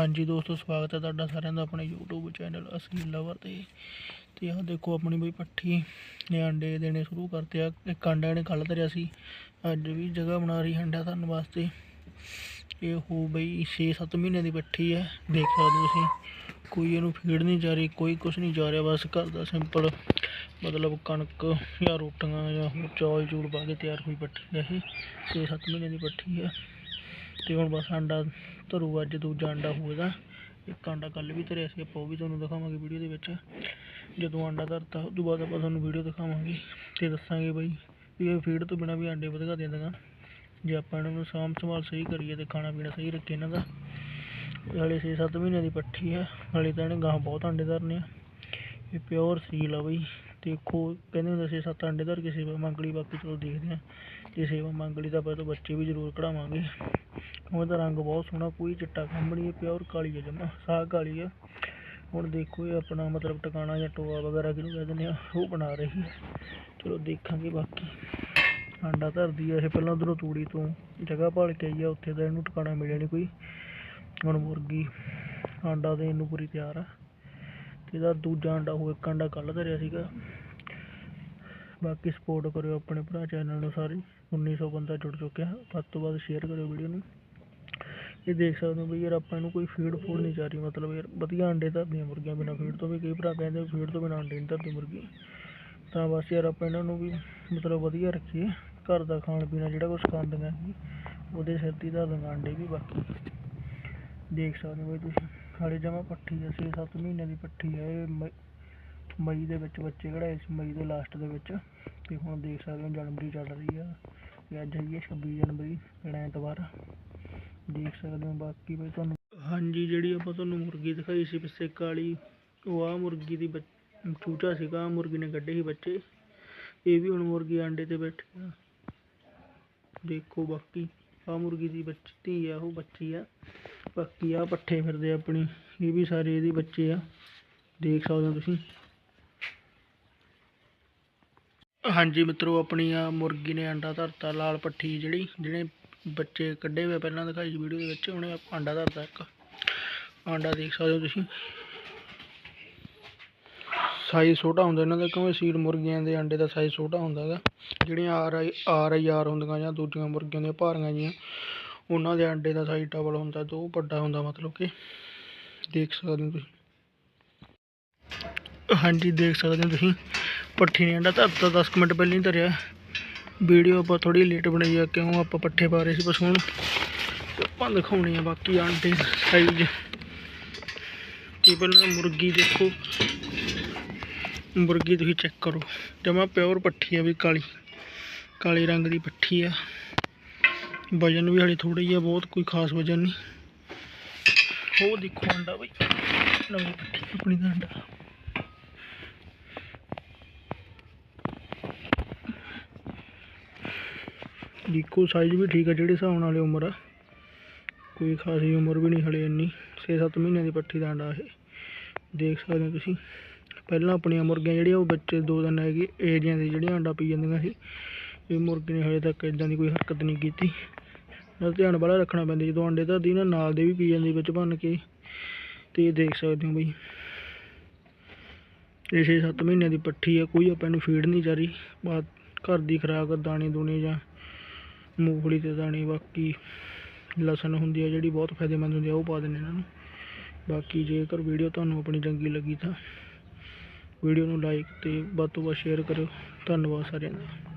ਹਾਂਜੀ ਦੋਸਤੋ, ਸਵਾਗਤ ਹੈ ਤੁਹਾਡਾ ਸਾਰਿਆਂ ਦਾ ਆਪਣੇ YouTube ਚੈਨਲ ਅਸਲੀ ਲਵਰ ਤੇ। ਤੇ ਆਹ ਦੇਖੋ ਆਪਣੀ ਬਈ ਪੱਠੀ ਨੇ ਅੰਡੇ ਦੇਣੇ ਸ਼ੁਰੂ ਕਰਤੇ ਆ। ਇੱਕ ਅੰਡਾ ਇਹਨੇ ਕੱਲ੍ਹ ਧਰਿਆ ਸੀ। ਅੱਜ ਵੀ ਜਗ੍ਹਾ ਬਣਾ ਰਹੀ ਅੰਡਾ ਧਰਨ ਵਾਸਤੇ। ਇਹ ਹੋ ਬਈ 6-7 ਮਹੀਨਿਆਂ ਦੀ ਪੱਠੀ ਹੈ। ਦੇਖ ਸਕਦੇ ਹੋ ਤੁਸੀਂ, ਕੋਈ ਇਹਨੂੰ ਫੀਡ ਨਹੀਂ ਜਾ ਰਹੀ, ਕੋਈ ਕੁਛ ਨਹੀਂ ਜਾ ਰਿਹਾ। ਬਸ ਘਰ ਦਾ ਸਿੰਪਲ ਮਤਲਬ ਕਣਕ ਜਾਂ ਰੋਟੀਆਂ ਜਾਂ ਚੌਲ ਚੂਲ ਪਾ ਕੇ ਤਿਆਰ ਹੋਈ ਪੱਠੀ ਹੈ ਇਹ। 6-7 ਮਹੀਨਿਆਂ ਦੀ ਪੱਠੀ ਹੈ। ਤੇ ਹੁਣ ਬਸ ਅੰਡਾ ਧਰੂ ਅੱਜ ਦੂਜਾ ਅੰਡਾ ਹੋਏਗਾ। ਇੱਕ ਅੰਡਾ ਕੱਲ ਵੀ ਧਰਿਆ ਸੀ, ਆਪਾਂ ਉਹ ਵੀ ਤੁਹਾਨੂੰ ਦਿਖਾਵਾਂਗੇ ਵੀਡੀਓ ਦੇ ਵਿੱਚ। ਜਦੋਂ ਅੰਡਾ ਧਰਤਾ, ਉਸ ਤੋਂ ਬਾਅਦ ਆਪਾਂ ਤੁਹਾਨੂੰ ਵੀਡੀਓ ਦਿਖਾਵਾਂਗੇ ਤੇ ਦੱਸਾਂਗੇ ਬਈ ਵੀ ਇਹ ਫੀਡ ਤੋਂ ਬਿਨਾਂ ਵੀ ਅੰਡੇ ਵਧਗਾ ਦਿੰਦੀਆਂ ਜੇ ਆਪਾਂ ਇਹਨਾਂ ਨੂੰ ਸਾਂਭ ਸੰਭਾਲ ਸਹੀ ਕਰੀਏ ਤੇ ਖਾਣਾ ਪੀਣਾ ਸਹੀ ਰੱਖੀਏ ਇਹਨਾਂ ਦਾ। ਹਾਲੇ 6-7 ਮਹੀਨਿਆਂ ਦੀ ਪੱਠੀ ਆ ਹਾਲੇ ਤਾਂ ਇਹਨੇ ਗਾਂ ਬਹੁਤ ਅੰਡੇ ਧਰਨੇ ਆ। ਇਹ ਪਿਓਰ ਸੀਲ ਆ ਬਈ ਦੇਖੋ, ਕਹਿੰਦੇ ਹੁੰਦੇ ਸੀ ਸੱਤ ਅੰਡੇ ਧਰ ਕੇ ਸੇਵਾ ਮੰਗਲੀ ਬਾਕੀ ਚਲੋ ਦੇਖਦੇ ਆ। ਜੇ ਸੇਵਾ ਮੰਗਲੀ ਦਾ ਆਪਾਂ ਤੋਂ ਬੱਚੇ ਵੀ ਜ਼ਰੂਰ ਕਢਾਵਾਂਗੇ। ਉਹਦਾ ਰੰਗ ਬਹੁਤ ਸੋਹਣਾ ਕੋਈ ਚਿੱਟਾ ਕੰਬਣੀ ਹੈ ਪਿਓਰ ਕਾਲੀ ਹੈ ਜਮਾ ਸਾਗ ਕਾਲੀ ਹੈ। ਹੁਣ ਦੇਖੋ ਇਹ ਆਪਣਾ ਮਤਲਬ ਟਿਕਾਣਾ ਜਾਂ ਟੋਆ ਵਗੈਰਾ ਕਿਹਨੂੰ ਕਹਿ ਦਿੰਦੇ ਆ, ਉਹ ਬਣਾ ਰਹੀ ਹੈ। ਚਲੋ ਦੇਖਾਂਗੇ ਬਾਕੀ। ਆਂਡਾ ਧਰਦੀ ਆ ਇਹ, ਪਹਿਲਾਂ ਉਧਰੋਂ ਤੂੜੀ ਤੋਂ ਜਗ੍ਹਾ ਭਾਲ ਕੇ ਆਈ ਆ, ਉੱਥੇ ਤਾਂ ਇਹਨੂੰ ਟਿਕਾਣਾ ਮਿਲਿਆ ਨਹੀਂ ਕੋਈ। ਹੁਣ ਮੁਰਗੀ, ਆਂਡਾ ਦੇਣ ਨੂੰ ਪੂਰੀ ਤਿਆਰ ਆ। ਤੇ ਇਹਦਾ ਦੂਜਾ ਆਂਡਾ, ਉਹ ਇੱਕ ਆਂਡਾ ਕੱਲ੍ਹ ਧਰਿਆ ਸੀਗਾ। ਬਾਕੀ ਸਪੋਰਟ ਕਰਿਓ ਆਪਣੇ ਭਰਾ ਚੈਨਲ ਨੂੰ ਸਾਰੇ। 1900 ਬੰਦਾ ਜੁੜ ਚੁੱਕਿਆ। ਵੱਧ ਤੋਂ ਵੱਧ ਸ਼ੇਅਰ ਕਰਿਓ ਵੀਡੀਓ ਨੂੰ। ਇਹ ਦੇਖ ਸਕਦੇ ਹੋ ਬਈ ਯਾਰ ਆਪਾਂ ਇਹਨੂੰ ਕੋਈ ਫੀਡ ਫੂਡ ਨਹੀਂ ਚਾਰੀ ਮਤਲਬ ਯਾਰ ਵਧੀਆ ਅੰਡੇ ਧਰਦੀਆਂ ਮੁਰਗੀਆਂ ਬਿਨਾਂ ਫੀਡ ਤੋਂ ਵੀ ਕਈ ਭਰਾ ਕਹਿੰਦੇ ਫੀਡ ਤੋਂ ਬਿਨਾਂ ਅੰਡੇ ਨਹੀਂ ਧਰਦੀ ਮੁਰਗੀ। ਤਾਂ ਬਸ ਯਾਰ ਆਪਾਂ ਇਹਨਾਂ ਨੂੰ ਵੀ ਮਤਲਬ ਵਧੀਆ ਰੱਖੀਏ, ਘਰ ਦਾ ਖਾਣ ਪੀਣਾ ਜਿਹੜਾ ਕੁਛ ਖਾਂਦੀਆਂ ਸੀ, ਉਹਦੇ ਸਿਰ ਤੇ ਹੀ ਧਰ ਦਿੰਦਾ ਅੰਡੇ ਵੀ ਬਾਕੀ। ਦੇਖ ਸਕਦੇ ਹੋ ਬਈ ਤੁਸੀਂ ਹਾਲੇ ਜਮਾ ਪੱਠੀ ਹੈ 6-7 ਮਹੀਨਿਆਂ ਦੀ ਪੱਠੀ ਆ ਇਹ ਮਈ ਮਈ ਦੇ ਵਿੱਚ ਬੱਚੇ ਕਢਾਏ ਸੀ, ਮਈ ਦੇ ਲਾਸਟ ਦੇ ਵਿੱਚ। ਤੇ ਹੁਣ ਦੇਖ ਸਕਦੇ ਹੋ ਜਨਵਰੀ ਚੱਲ ਰਹੀ ਆ, ਤੇ ਅੱਜ ਹੈਗੀ ਹੈ 26 ਜਨਵਰੀ ਜਿਹੜਾ ਐਤਵਾਰ। ਦੇਖ ਸਕਦੇ ਹੋ ਬਾਕੀ ਬਈ ਤੁਹਾਨੂੰ ਹਾਂਜੀ, ਜਿਹੜੀ ਆਪਾਂ ਤੁਹਾਨੂੰ ਮੁਰਗੀ ਦਿਖਾਈ ਸੀ ਪਿੱਛੇ ਕਾਲੀ, ਉਹ ਆ ਮੁਰਗੀ ਦੀ ਬੱਚ- ਚੂਚਾ ਸੀਗਾ ਮੁਰਗੀ ਨੇ ਕੱਢੇ ਸੀ ਬੱਚੇ। ਇਹ ਵੀ ਹੁਣ ਮੁਰਗੀ ਆਂਡੇ ਤੇ ਬੈਠੀ ਆ। ਦੇਖੋ ਬਾਕੀ ਆ ਮੁਰਗੀ ਦੀ ਬੱਚੀ, ਧੀ ਆ, ਉਹ ਬੱਚੀ ਆ। ਬਾਕੀ ਆ ਪੱਠੇ ਫਿਰਦੇ ਆਪਣੀ, ਇਹ ਵੀ ਸਾਰੇ ਇਹਦੇ ਬੱਚੇ ਆ। ਦੇਖ ਸਕਦੇ ਹੋ ਤੁਸੀਂ। ਹਾਂਜੀ ਮਿੱਤਰੋ, ਆਪਣੀ ਆ ਮੁਰਗੀ ਨੇ ਅੰਡਾ ਧਰਤਾ, ਲਾਲ ਪੱਠੀ ਜਿਹੜੀ ਜਿਹੜੇ ਬੱਚੇ ਕੱਢੇ ਹੋਏ ਪਹਿਲਾਂ ਦਿਖਾਈ ਵੀਡੀਓ ਦੇ ਵਿੱਚ ਉਹਨੇ ਆਂਡਾ ਧਰਦਾ ਇੱਕ। ਆਂਡਾ ਦੇਖ ਸਕਦੇ ਹੋ ਤੁਸੀਂ। ਸਾਈਜ਼ ਛੋਟਾ ਹੁੰਦਾ ਇਹਨਾਂ ਦਾ, ਕਿਉਂਕਿ ਸੀਡ ਮੁਰਗੀਆਂ ਦੇ ਅੰਡੇ ਦਾ ਸਾਈਜ਼ ਛੋਟਾ ਹੁੰਦਾ ਹੈਗਾ। ਜਿਹੜੀਆਂ R I R I R ਹੁੰਦੀਆਂ ਜਾਂ ਦੂਜੀਆਂ ਮੁਰਗੀਆਂ ਦੀਆਂ ਭਾਰੀਆਂ ਜੀਆਂ, ਉਹਨਾਂ ਦੇ ਅੰਡੇ ਦਾ ਸਾਈਜ਼ ਡਬਲ ਹੁੰਦਾ, ਤੇ ਉਹ ਵੱਡਾ ਹੁੰਦਾ ਮਤਲਬ ਕਿ, ਦੇਖ ਸਕਦੇ ਹੋ ਤੁਸੀਂ। ਹਾਂਜੀ, ਦੇਖ ਸਕਦੇ ਹੋ ਤੁਸੀਂ। ਪੱਠੀ ਨੇ ਅੰਡਾ ਧਰਤਾ 10 ਕੁ ਮਿੰਟ ਪਹਿਲਾਂ ਹੀ ਧਰਿਆ। ਵੀਡੀਓ ਆਪਾਂ ਥੋੜੀ ਲੇਟ ਬਣਾਈ ਆ, ਕਿਉਂ ਆਪਾਂ ਪੱਠੇ ਪਾ ਰਹੇ ਸੀ ਪਸ਼ੂਆਂ ਨੂੰ। ਤੇ ਆਪਾਂ ਦਿਖਾਉਣੀ ਆ ਬਾਕੀ ਆਂਡੇ ਸਾਈਜ਼ ਤੇ ਪਹਿਲਾਂ ਮੁਰਗੀ ਦੇਖੋ। ਮੁਰਗੀ ਤੁਸੀਂ ਚੈੱਕ ਕਰੋ। ਜਮਾ ਪਿਓਰ ਪੱਠੀ ਆ ਵੀ ਕਾਲੀ। ਕਾਲੇ ਰੰਗ ਦੀ ਪੱਠੀ ਆ। ਵਜਨ ਵੀ ਹਲੇ ਥੋੜਾ ਹੀ ਆ, ਬਹੁਤ ਕੋਈ ਖਾਸ ਵਜਨ ਨਹੀਂ। ਉਹ ਦੇਖੋ ਅੰਡਾ ਬਈ। ਨਵੀਂ ਪੱਠੀ, ਆਪਣੀ ਦਾ ਅੰਡਾ ਦੇਖੋ ਸਾਈਜ਼ ਵੀ ਠੀਕ ਆ ਜਿਹੜੇ ਹਿਸਾਬ ਨਾਲ ਇਹ ਉਮਰ ਆ। ਕੋਈ ਖਾਸੀ ਉਮਰ ਵੀ ਨਹੀਂ ਹਲੇ ਇੰਨੀ। 6-7 ਮਹੀਨਿਆਂ ਦੀ ਪੱਠੀ ਦਾ ਅੰਡਾ ਇਹ। ਦੇਖ ਸਕਦੇ ਹੋ ਤੁਸੀਂ। ਪਹਿਲਾਂ ਆਪਣੀਆਂ ਮੁਰਗੀਆਂ ਜਿਹੜੀਆਂ ਉਹ ਬੱਚੇ ਦੋ ਦਿਨ ਹੈਗੇ ਏਰੀਆਂ ਦੇ ਜਿਹੜੀਆਂ ਅੰਡਾ ਪੀ ਜਾਂਦੀਆਂ ਸੀ। ਇਹ ਮੁਰਗੀ ਨੇ ਹਲੇ ਤੱਕ ਇਦਾਂ ਦੀ ਕੋਈ ਹਰਕਤ ਨਹੀਂ ਕੀਤੀ। ਨਾਲ ਧਿਆਨ ਵਾਲਾ ਰੱਖਣਾ ਪੈਂਦਾ, ਜਦੋਂ ਅੰਡੇ ਦੀ ਨਾ ਨਾਲ ਦੇ ਵੀ ਪੀ ਜਾਂਦੀ ਵਿੱਚ ਭੰਨ ਕੇ। ਤੇ ਇਹ ਦੇਖ ਸਕਦੇ ਹੋ ਬਈ। ਇਹ 6-7 ਮਹੀਨਿਆਂ ਦੀ ਪੱਠੀ ਆ, ਕੋਈ ਆਪਾਂ ਨੂੰ ਫੀਡ ਨਹੀਂ ਜਾ ਰਹੀ। ਬਾਅਦ ਘਰ ਦੀ ਖੁਰਾਕ ਦਾਣੇ ਦੂਣੇ ਜਾਂ ਮੂੰਗਫਲੀ ਤੇ ਦਾਣੇ, ਬਾਕੀ ਲਸਣ ਹੁੰਦੀ ਆ ਜਿਹੜੀ ਬਹੁਤ ਫਾਇਦੇਮੰਦ ਹੁੰਦੀ ਆ, ਉਹ ਪਾ ਦਿੰਦੇ ਇਹਨਾਂ ਨੂੰ। ਬਾਕੀ ਜੇਕਰ ਵੀਡੀਓ ਤੁਹਾਨੂੰ ਆਪਣੀ ਚੰਗੀ ਲੱਗੀ ਤਾਂ ਵੀਡੀਓ ਨੂੰ ਲਾਈਕ ਤੇ ਵੱਧ ਤੋਂ ਵੱਧ ਸ਼ੇਅਰ ਕਰਿਓ। ਧੰਨਵਾਦ ਸਾਰਿਆਂ ਦਾ।